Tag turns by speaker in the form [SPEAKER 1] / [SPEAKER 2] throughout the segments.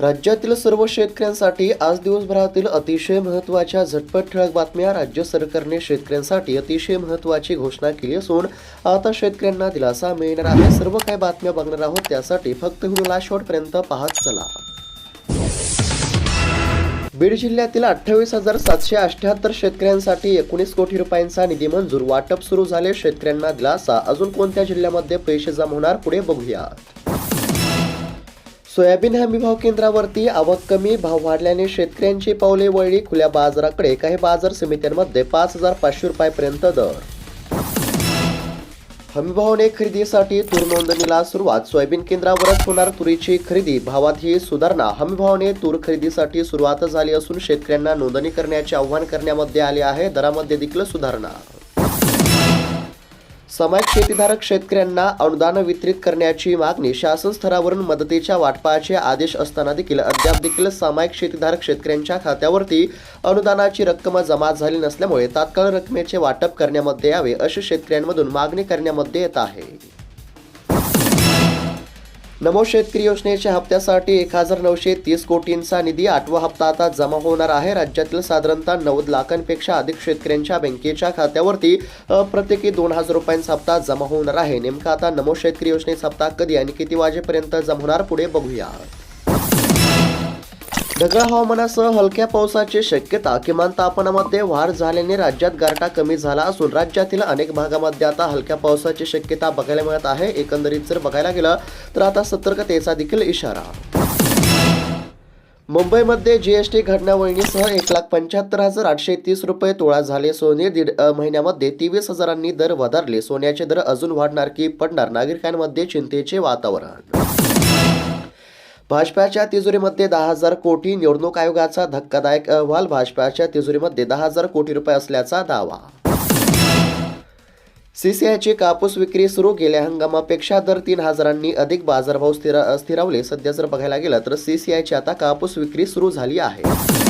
[SPEAKER 1] राज्यातील सर्व शेतकऱ्यांसाठी आज दिवसभरातील अतिशय महत्त्वाच्या झटपट ठळक बातम्या राज्य सरकारने शेतकऱ्यांसाठी अतिशय महत्त्वाची घोषणा केली असून आता शेतकऱ्यांना दिलासा मिळणार आहे. सर्व काही बातम्या बघणार आहोत. त्यासाठी फक्त व्हिडिओला शेवटपर्यंत पाहत चला. बीड जिल्ह्यातील अठ्ठावीस हजार सातशे अठ्याहत्तर शेतकऱ्यांसाठी एकोणीस कोटी रुपयांचा निधी मंजूर. वाटप सुरू झाले. शेतकऱ्यांना दिलासा. अजून कोणत्या जिल्ह्यामध्ये पैसे जमा होणार? पुढे बघूया सोयाबीन हमी भाव केंद्रावरती आवक कमी भाव वाढल्याने शेतकऱ्यांची पावले वळली. खुल्या बाजाराकडे काही बाजार समित्यांमध्ये पाच हजार पाचशे रुपयापर्यंत दर. हमीभावाने खरेदीसाठी तूर नोंदणीला सुरुवात. सोयाबीन केंद्रावरच होणार तुरीची खरेदी. भावात ही सुधारणा. हमीभावाने तूर खरेदीसाठी सुरुवात झाली असून शेतकऱ्यांना नोंदणी करण्याचे आवाहन करण्यामध्ये आले आहे. दरामध्ये देखील सुधारणा. समाज शेतीधारक शेतकऱ्यांना अनुदान वितरित करण्याची मागणी शासन स्तरावरून मदतीच्या वाटपाचे आदेश असताना देखील अद्याप देखील सामायिक शेतीधारक शेतकऱ्यांच्या खात्यावरती अनुदानाची रक्कम जमा झाली नसल्यामुळे तात्काळ रकमेचे वाटप करण्यामध्ये यावे अशी शेतकऱ्यांमधून मागणी करण्यामध्ये येत आहे. नमो शेतकरी योजनेच्या हप्त्यासाठी एक हजार नऊशे तीस कोटींचा निधी आठवा हप्ता आता जमा होणार आहे. राज्यातील साधारणतः नव्वद लाखांपेक्षा अधिक शेतकऱ्यांच्या बँकेच्या खात्यावरती प्रत्येकी दोन हजार रुपयांचा हप्ता जमा होणार आहे. नेमका आता नमो शेतकरी योजनेचा हप्ता कधी आणि किती वाजेपर्यंत जमा होणार पुढे बघूया. ढगाळ हवामानासह हलक्या पावसाची शक्यता. किमान तापमानामध्ये वाढ झाल्याने राज्यात गारठा कमी झाला असून राज्यातील अनेक भागामध्ये आता हलक्या पावसाची शक्यता बघायला मिळत आहे. एकंदरीत जर बघायला गेलं तर आता सतर्कतेचा देखील इशारा. मुंबईमध्ये जीएसटी घटनावळणीसह एक लाख पंच्याहत्तर हजार आठशे तीस रुपये तोळा झाले. सोने दीड महिन्यामध्ये तेवीस हजारांनी दर वधारले. सोन्याचे दर अजून वाढणार की पडणार? नागरिकांमध्ये चिंतेचे वातावरण. भाजपाच्या तिजोरीमध्ये दहा हजार कोटी निवडणूक आयोगाचा धक्कादायक अहवाल भाजपाच्या तिजोरीमध्ये दहा हजार कोटी रुपये असल्याचा दावा. सीसीआयची कापूस विक्री सुरू गेल्या हंगामापेक्षा दर तीन हजारांनी अधिक बाजारभाव स्थिर स्थिरावले. सध्या जर बघायला गेलं तर सीसीआयची आता कापूस विक्री सुरू झाली आहे.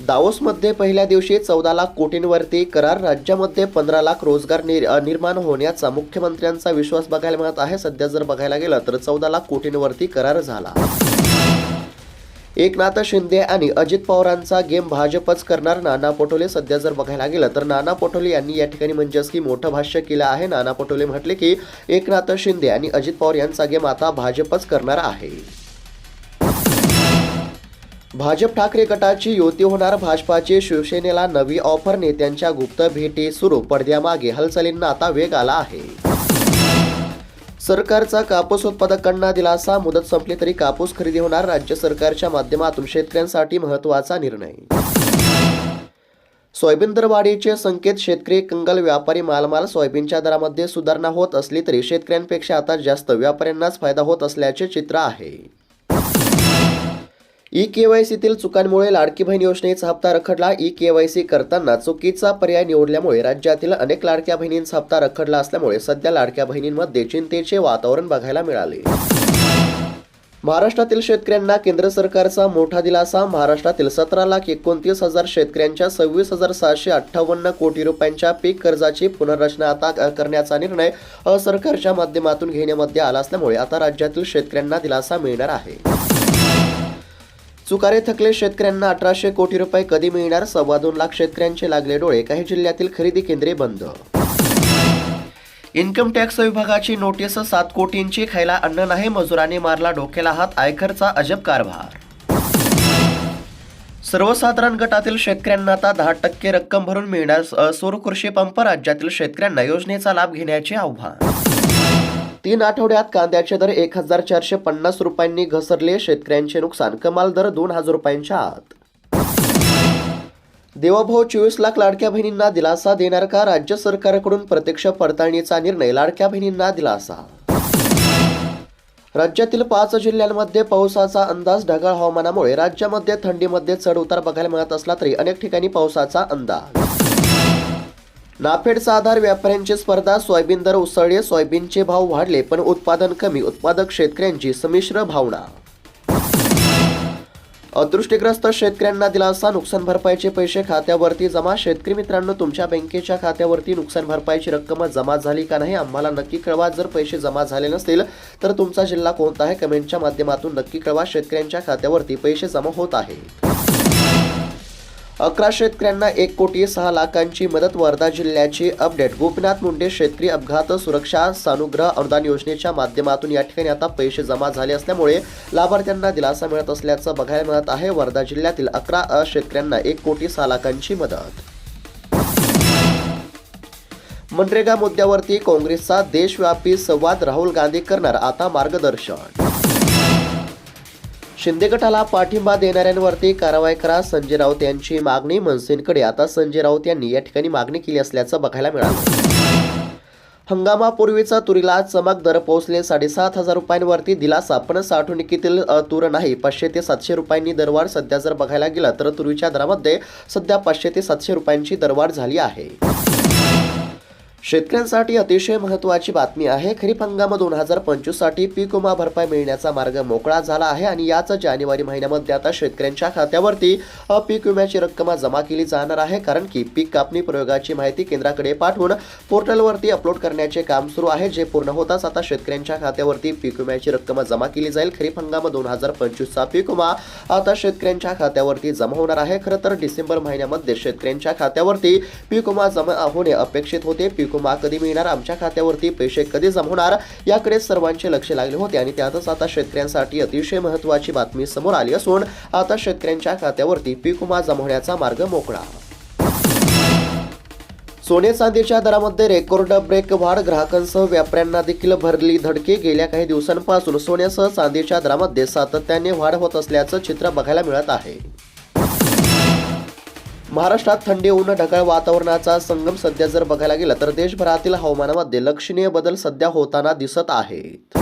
[SPEAKER 1] दावोसमध्ये पहिल्या दिवशी चौदा लाख कोटींवरती करार राज्यामध्ये पंधरा लाख रोजगार निर निर्माण होण्याचा मुख्यमंत्र्यांचा विश्वास बघायला मिळत आहे. सध्या जर बघायला गेलं तर चौदा लाख कोटींवरती करार झाला. एकनाथ शिंदे आणि अजित पवारांचा गेम भाजपच करणार नाना पटोले. सध्या जर बघायला गेलं तर नाना पटोले यांनी या ठिकाणी म्हणजेच की मोठं भाष्य केलं आहे. नाना पटोले म्हटले की एकनाथ शिंदे आणि अजित पवार यांचा गेम आता भाजपच करणार आहे. भाजप ठाकरे गटाची युती होणार. भाजपाचे शिवसेनेला नवी ऑफर नेत्यांच्या गुप्त भेटी सुरू पडद्यामागे हालचालींना आता वेग आला आहे. सरकारचा कापूस उत्पादकांना दिलासा मुदत संपली तरी कापूस खरेदी होणार. राज्य सरकारच्या माध्यमातून शेतकऱ्यांसाठी महत्त्वाचा निर्णय. सोयाबीन दरवाढीचे संकेत शेतकरी कंगल व्यापारी मालमाल सोयाबीनच्या दरामध्ये सुधारणा होत असली तरी शेतकऱ्यांपेक्षा आता जास्त व्यापाऱ्यांनाच फायदा होत असल्याचे चित्र आहे. ई के वाय सीतील चुकांमुळे लाडकी बहीण योजनेचा हप्ता रखडला. ई के वाय सी करताना चुकीचा पर्याय निवडल्यामुळे राज्यातील अनेक लाडक्या बहिणींचा हप्ता रखडला असल्यामुळे सध्या लाडक्या बहिणींमध्ये चिंतेचे वातावरण बघायला मिळाले. महाराष्ट्रातील शेतकऱ्यांना केंद्र सरकारचा मोठा दिलासा. महाराष्ट्रातील सतरा लाख एकोणतीस हजार शेतकऱ्यांच्या सव्वीस हजार सहाशे अठ्ठावन्न कोटी रुपयांच्या पीक कर्जाची पुनर्रचना आता करण्याचा निर्णय सरकारच्या माध्यमातून घेण्यामध्ये आला असल्यामुळे आता राज्यातील शेतकऱ्यांना दिलासा मिळणार आहे. चुकारे थकले शेतकऱ्यांना अठराशे कोटी रुपये कधी मिळणार? सव्वा दोन लाख शेतकऱ्यांचे लागले डोळे. काही जिल्ह्यातील खरेदी केंद्रे बंद. इन्कम टॅक्स विभागाची नोटीस सात कोटींची. खायला अन्न नाही मजुराने मारला डोक्याला हात आयकरचा अजब कारभार. सर्वसाधारण गटातील शेतकऱ्यांना आता दहा टक्के रक्कम भरून मिळणार. सौर कृषी पंप राज्यातील शेतकऱ्यांना योजनेचा लाभ घेण्याचे आव्हान. तीन आठवड्यात कांद्याचे दर एक हजार चारशे पन्नास रुपयांनी घसरले. शेतकऱ्यांचे नुकसान. कमाल दर दोन हजार रुपयांच्या आत. देवाभाऊ चोवीस लाख लाडक्या बहिणींना दिलासा देणार का? राज्य सरकारकडून प्रत्यक्ष पडताळणीचा निर्णय लाडक्या बहिणींना दिलासा. राज्यातील पाच जिल्ह्यांमध्ये पावसाचा अंदाज ढगाळ हवामानामुळे राज्यामध्ये थंडीमध्ये चढ उतार बघायला मिळत असला तरी अनेक ठिकाणी पावसाचा अंदाज. नाफेडचा आधार व्यापाऱ्यांची स्पर्धा सोयाबीन दर उसळले सोयाबीनचे भाव वाढले पण उत्पादन कमी उत्पादक शेतकऱ्यांची संमिश्र भावना. अदृष्टीग्रस्त शेतकऱ्यांना दिलासा नुकसान भरपाईचे पैसे खात्यावरती जमा शेतकरी मित्रांनो तुमच्या बँकेच्या खात्यावरती नुकसान भरपाईची रक्कम जमा झाली का नाही आम्हाला नक्की कळवा. जर पैसे जमा झाले नसतील तर तुमचा जिल्हा कोणता आहे? कमेंटच्या माध्यमातून नक्की कळवा. शेतकऱ्यांच्या खात्यावरती पैसे जमा होत आहे अकरा शेतकऱ्यांना एक कोटी सहा लाखांची मदत वर्धा जिल्ह्याची अपडेट. गोपीनाथ मुंडे शेतकरी अपघात सुरक्षा सानुग्रह अनुदान योजनेच्या माध्यमातून या ठिकाणी आता पैसे जमा झाले असल्यामुळे लाभार्थ्यांना दिलासा मिळत असल्याचं बघायला मिळत आहे. वर्धा जिल्ह्यातील अकरा अ शेतकऱ्यांना एक कोटी सहा लाखांची मदत. मनरेगा मुद्द्यावरती काँग्रेसचा देशव्यापी संवाद. राहुल गांधी करणार आता मार्गदर्शन. शिंदे गटाला पाठिंबा देणाऱ्यांवरती कारवाई करा संजय राऊत यांची मागणी. मनसेंकडे आता संजय राऊत यांनी या ठिकाणी मागणी केली असल्याचं बघायला मिळालं. हंगामापूर्वीचा तुरीला चमक दर पोहोचले. साडेसात हजार रुपयांवरती दिलासा. पण साठवणुकीतील तूर नाही. पाचशे ते सातशे रुपयांनी दरवाढ सध्या जर बघायला गेलं तर तुरीच्या दरामध्ये सध्या पाचशे ते सातशे रुपयांची दरवाढ झाली आहे. शेतकऱ्यांसाठी अतिशय महत्त्वाची बातमी आहे. खरीप हंगाम दोन हजार पंचवीससाठी पीक विमा भरपाई मिळण्याचा मार्ग मोकळा झाला आहे आणि याच जानेवारी महिन्यामध्ये आता शेतकऱ्यांच्या खात्यावरती पीक विम्याची रक्कम जमा केली जाणार आहे. कारण की पीक कापणी प्रयोगाची माहिती केंद्राकडे पाठवून पोर्टलवरती अपलोड करण्याचे काम सुरू आहे. जे पूर्ण होताच आता शेतकऱ्यांच्या खात्यावरती पीक विम्याची रक्कम जमा केली जाईल. खरीप हंगाम दोन हजार पंचवीसचा पीक विमा आता शेतकऱ्यांच्या खात्यावरती जमा होणार आहे. खरं तर डिसेंबर महिन्यामध्ये शेतकऱ्यांच्या खात्यावरती पीक विमा जमा होणे अपेक्षित होते. पीक विमा कधी मिळणार? आमच्या खात्यावरती पैसे कधी जमा होणार? याकडे सर्वांचे लक्ष लागले होते आणि त्यातच आता शेतकऱ्यांसाठी अतिशय महत्त्वाची बातमी समोर आली असून आता शेतकऱ्यांच्या खात्यावरती पीक विमा मार्ग मोकळा. सोने चांदीच्या दरामध्ये रेकॉर्ड ब्रेक वाढ ग्राहकांसह व्यापाऱ्यांना देखील भरली धडकी. गेल्या काही दिवसांपासून सोन्यासह चांदीच्या दरामध्ये सातत्याने वाढ होत असल्याचं चित्र बघायला मिळत आहे. महाराष्ट्रात थंडी ऊन ढगाळ वातावरणाचा संगम सध्या जर बघायला गेला तर देशभरातील हवामानामध्ये लक्षणीय बदल सध्या होताना दिसत आहेत.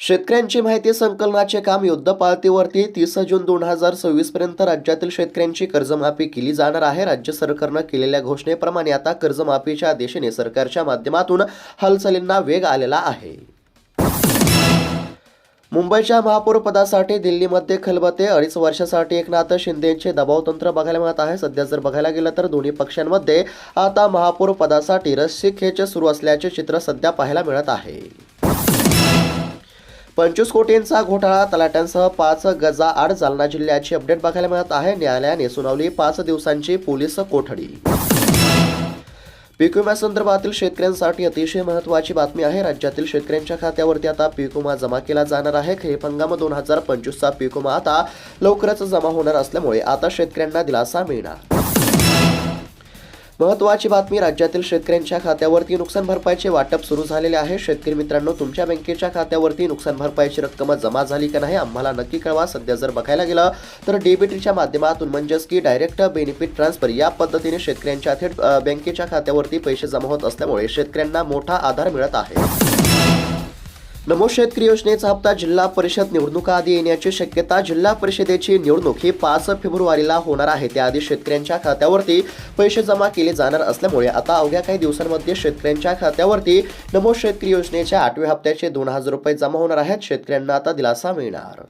[SPEAKER 1] शेतकऱ्यांची माहिती संकलनाचे काम युद्धपातळीवरती तीस जून दोन हजार सव्वीस पर्यंत राज्यातील शेतकऱ्यांची कर्जमाफी केली जाणार आहे. राज्य सरकारनं केलेल्या घोषणेप्रमाणे आता कर्जमाफीच्या दिशेने सरकारच्या माध्यमातून हालचालींना वेग आलेला आहे. मुंबईच्या महापौरपदासाठी दिल्लीमध्ये खलबते. अडीच वर्षासाठी एकनाथ शिंदेचे दबावतंत्र बघायला मिळत आहे. सध्या जर बघायला गेलं तर दोन्ही पक्षांमध्ये आता महापौरपदासाठी रस्सी खेच सुरू असल्याचे चित्र सध्या पाहायला मिळत आहे. पंचवीस कोटींचा घोटाळा तलाट्यांसह पाच गजा आड जालना जिल्ह्याची अपडेट बघायला मिळत आहे. न्यायालयाने सुनावली पाच दिवसांची पोलीस कोठडी. पीक विम्यासंदर्भातील शेतकऱ्यांसाठी अतिशय महत्त्वाची बातमी आहे. राज्यातील शेतकऱ्यांच्या खात्यावरती आता पीक विमा जमा केला जाणार आहे. खरीप हंगाम दोन हजार पंचवीसचा पीक विमा आता लवकरच जमा होणार असल्यामुळे आता शेतकऱ्यांना दिलासा मिळणार. महत्त्वाची बातमी राज्यातील शेतकऱ्यांच्या खात्यावरती नुकसान भरपाईचे वाटप सुरू झालेले आहे. शेतकरी मित्रांनो तुमच्या बँकेच्या खात्यावरती नुकसान भरपाईची रक्कम जमा झाली का नाही आम्हाला नक्की कळवा. सध्या जर बघायला गेलं तर डीबीटीच्या माध्यमातून म्हणजेच की डायरेक्ट बेनिफिट ट्रान्सफर या पद्धतीने शेतकऱ्यांच्या थेट बँकेच्या खात्यावरती पैसे जमा होत असल्यामुळे शेतकऱ्यांना मोठा आधार मिळत आहे. नमो शेतकरी योजनेचा हप्ता जिल्हा परिषद निवडणुका आधी येण्याची शक्यता जिल्हा परिषदेची निवडणूक ही पाच फेब्रुवारीला होणार आहे. त्याआधी शेतकऱ्यांच्या खात्यावरती पैसे जमा केले जाणार असल्यामुळे आता अवघ्या काही दिवसांमध्ये शेतकऱ्यांच्या खात्यावरती नमो शेतकरी योजनेच्या आठव्या हप्त्याचे दोन हजार रुपये जमा होणार आहेत. शेतकऱ्यांना आता दिलासा मिळणार.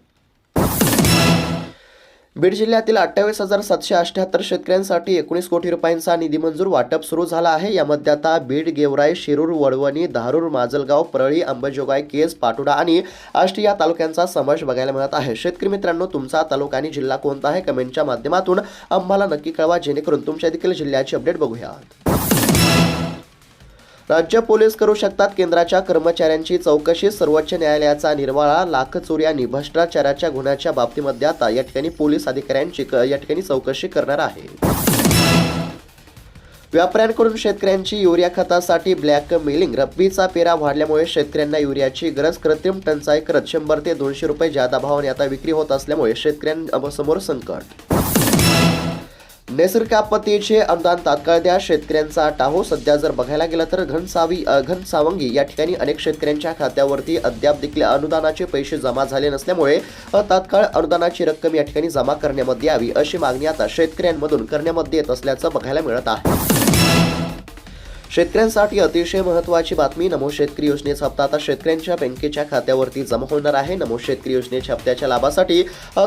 [SPEAKER 1] बीड जिल्ह्यातील अठ्ठावीस हजार सातशे अठ्याहत्तर शेतकऱ्यांसाठी एकोणीस कोटी रुपयांचा निधी मंजूर वाटप सुरू झाला आहे. यामध्ये आता बीड गेवराई शिरूर वडवणी धारूर माजलगाव परळी अंबजोगाई केज पाटोडा आणि आष्टी या तालुक्यांचा समावेश बघायला मिळत आहे. शेतकरी मित्रांनो तुमचा तालुका आणि जिल्हा कोणता आहे? कमेंटच्या माध्यमातून आम्हाला नक्की कळवा. जेणेकरून तुमच्या देखील जिल्ह्याची अपडेट बघूया राज्य पोलीस करू शकतात. केंद्राच्या कर्मचाऱ्यांची चौकशी सर्वोच्च न्यायालयाचा निर्वाळा लाखचोरी आणि भ्रष्टाचाराच्या गुन्ह्याच्या बाबतीमध्ये आता या ठिकाणी पोलीस अधिकाऱ्यांची क- या ठिकाणी चौकशी करणार आहे. व्यापाऱ्यांकडून शेतकऱ्यांची युरिया खतासाठी ब्लॅक मेलिंग रब्बीचा पेरा वाढल्यामुळे शेतकऱ्यांना युरियाची गरज कृत्रिम टंचाई करत शंभर ते दोनशे रुपये जादा भावाने आता विक्री होत असल्यामुळे शेतकऱ्यांसमोर संकट नैसर्गिक आपत्तीचे अनुदान तात्काळ द्या. शेतकऱ्यांचा टाहो. सध्या जर बघायला गेलं तर घनसावी घनसावंगी या ठिकाणी अनेक शेतकऱ्यांच्या खात्यावरती अद्याप देखील अनुदानाचे पैसे जमा झाले नसल्यामुळे तात्काळ अनुदानाची रक्कम या ठिकाणी जमा करण्यामध्ये यावी अशी मागणी आता शेतकऱ्यांमधून करण्यामध्ये येत असल्याचं बघायला मिळत आहे. शेतकऱ्यांसाठी अतिशय महत्त्वाची बातमी नमो शेतकरी योजनेचा हप्ता आता शेतकऱ्यांच्या बँकेच्या खात्यावरती जमा होणार आहे. नमो शेतकरी योजनेच्या हप्त्याच्या लाभासाठी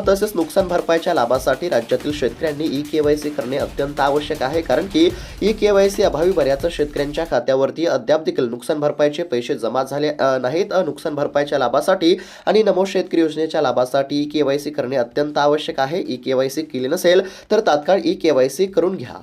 [SPEAKER 1] तसेच नुकसान भरपाईच्या लाभासाठी राज्यातील शेतकऱ्यांनी ई केवायसी करणे अत्यंत आवश्यक आहे. कारण की ई केवायसी अभावी बऱ्याच शेतकऱ्यांच्या खात्यावरती अद्याप देखील नुकसान भरपाईचे पैसे जमा झाले नाहीत. नुकसान भरपाईच्या लाभासाठी आणि नमो शेतकरी योजनेच्या लाभासाठी ई केवायसी करणे अत्यंत आवश्यक आहे. ई केवायसी केली नसेल तर तात्काळ ई केवायसी करून घ्या.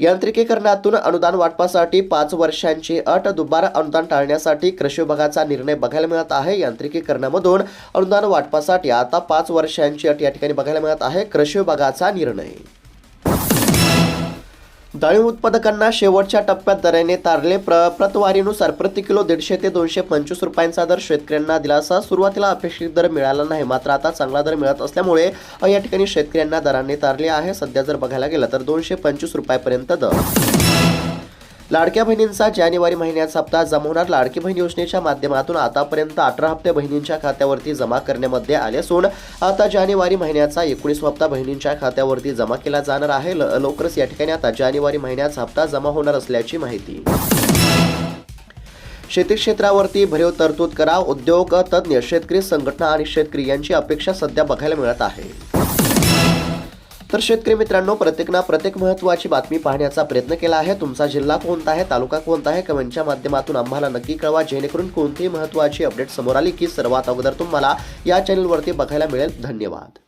[SPEAKER 1] यांत्रिकीकरणातून अनुदान वाटपासाठी पाच वर्षांची अट दुबार अनुदान टाळण्यासाठी कृषी विभागाचा निर्णय बघायला मिळत आहे. यांत्रिकीकरणामधून अनुदान वाटपासाठी आता पाच वर्षांची अट या ठिकाणी बघायला मिळत आहे. कृषी विभागाचा निर्णय. डाळिंब उत्पादकांना शेवटच्या टप्प्यात दराने तारले. प्र प्रतवारीनुसार प्रति किलो दीडशे ते दोनशे पंचवीस रुपयांचा दर शेतकऱ्यांना दिलासा. सुरुवातीला अपेक्षित दर मिळाला नाही मात्र आता चांगला दर मिळत असल्यामुळे या ठिकाणी शेतकऱ्यांना दराने तारले आहे. सध्या जर बघायला गेलं तर दोनशे पंचवीस रुपयापर्यंत दर. लाडक्या बहिणींचा जानेवारी महिन्याचा हप्ता जमा होणार. लाडकी बहीण योजनेच्या माध्यमातून आतापर्यंत अठरा हप्ते बहिणींच्या खात्यावरती जमा करण्यामध्ये आले असून आता जानेवारी महिन्याचा एकोणीस हप्ता बहिणींच्या खात्यावरती जमा केला जाणार आहे. ल- लवकरच या ठिकाणी आता जानेवारी महिन्याचा हप्ता जमा होणार असल्याची माहिती. शेती क्षेत्रावरती भरीव तरतूद करा उद्योग तज्ज्ञ शेतकरी संघटना आणि शेतकरी यांची अपेक्षा सध्या बघायला मिळत आहे. तर शेतकरी मित्रांनो प्रत्येकना प्रत्येक महत्त्वाची बातमी पाहण्याचा प्रयत्न केला आहे. तुमचा जिल्हा कोणता आहे? तालुका कोणता आहे? कमेंटच्या माध्यमातून आम्हाला नक्की कळवा. जेणेकरून कोणतीही महत्त्वाची अपडेट समोर आली की सर्वात अगोदर तुम्हाला या चॅनलवरती बघायला मिळेल. धन्यवाद.